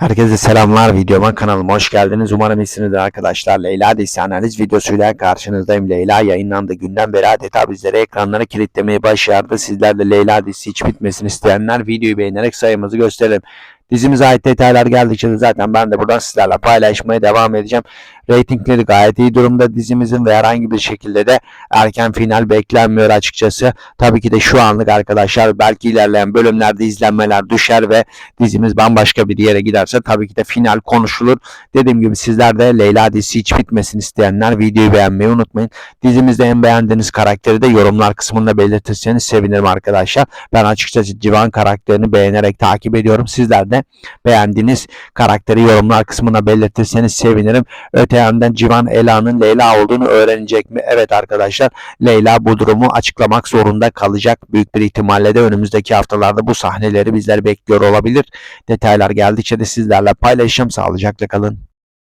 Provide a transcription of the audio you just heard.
Herkese selamlar videoma kanalıma hoş geldiniz. Umarım iyisinizdir arkadaşlar. Leyla dizisi analiz videosuyla karşınızdayım. Leyla yayınlandı günden beri adeta bizlere ekranları kilitlemeyi başardı. Sizler de Leyla dizisi hiç bitmesini isteyenler videoyu beğenerek sayımızı gösterelim. Dizimize ait detaylar geldikçe de zaten ben de buradan sizlerle paylaşmaya devam edeceğim. Ratingleri gayet iyi durumda dizimizin ve herhangi bir şekilde de erken final beklenmiyor açıkçası. Tabii ki de şu anlık arkadaşlar belki ilerleyen bölümlerde izlenmeler düşer ve dizimiz bambaşka bir yere giderse tabii ki de final konuşulur. Dediğim gibi sizler de Leyla dizisi hiç bitmesini isteyenler videoyu beğenmeyi unutmayın. Dizimizde en beğendiğiniz karakteri de yorumlar kısmında belirtirseniz sevinirim arkadaşlar. Ben açıkçası Civan karakterini beğenerek takip ediyorum. Sizler de beğendiğiniz karakteri yorumlar kısmına belirtirseniz sevinirim. Öte yandan Civan Ela'nın Leyla olduğunu öğrenecek mi? Evet arkadaşlar Leyla bu durumu açıklamak zorunda kalacak. Büyük bir ihtimalle de önümüzdeki haftalarda bu sahneleri bizler bekliyor olabilir. Detaylar geldikçe de sizlerle paylaşacağım. Sağlıcakla kalın.